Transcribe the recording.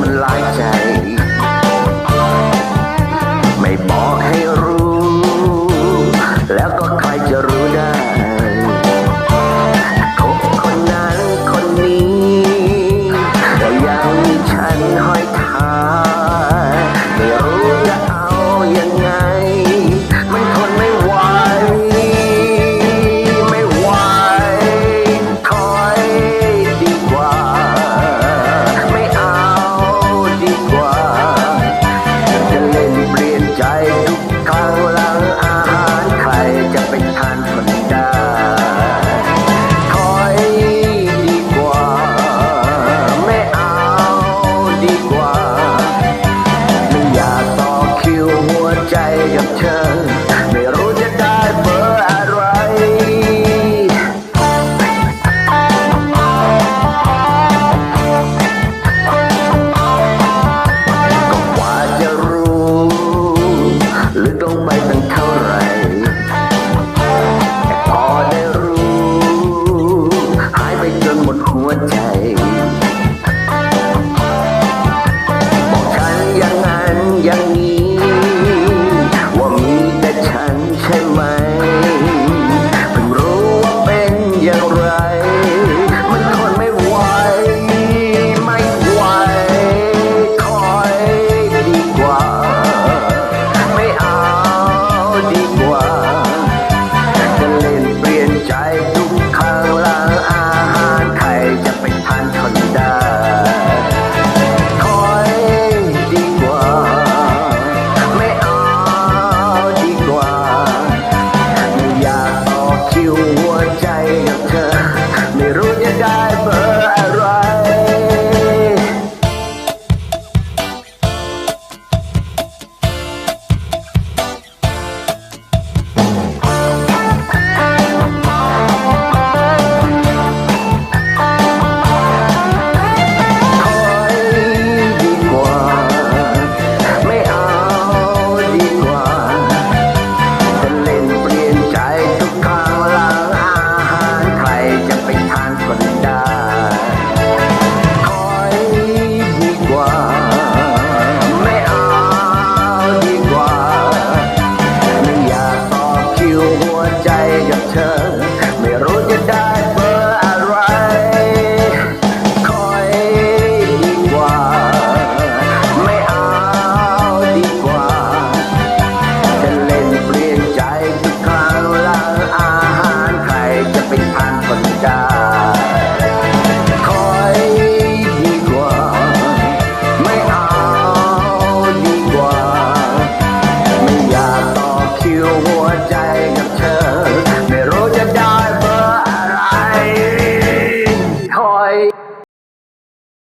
มันหลายใจ ไม่บอกให้รู้ แล้วก็ ไปตั้งเท่าไรแต่พอได้รู้ หายไปจนหมดหัวใจ บอกฉันอย่างนั้นอย่างนี้ Tell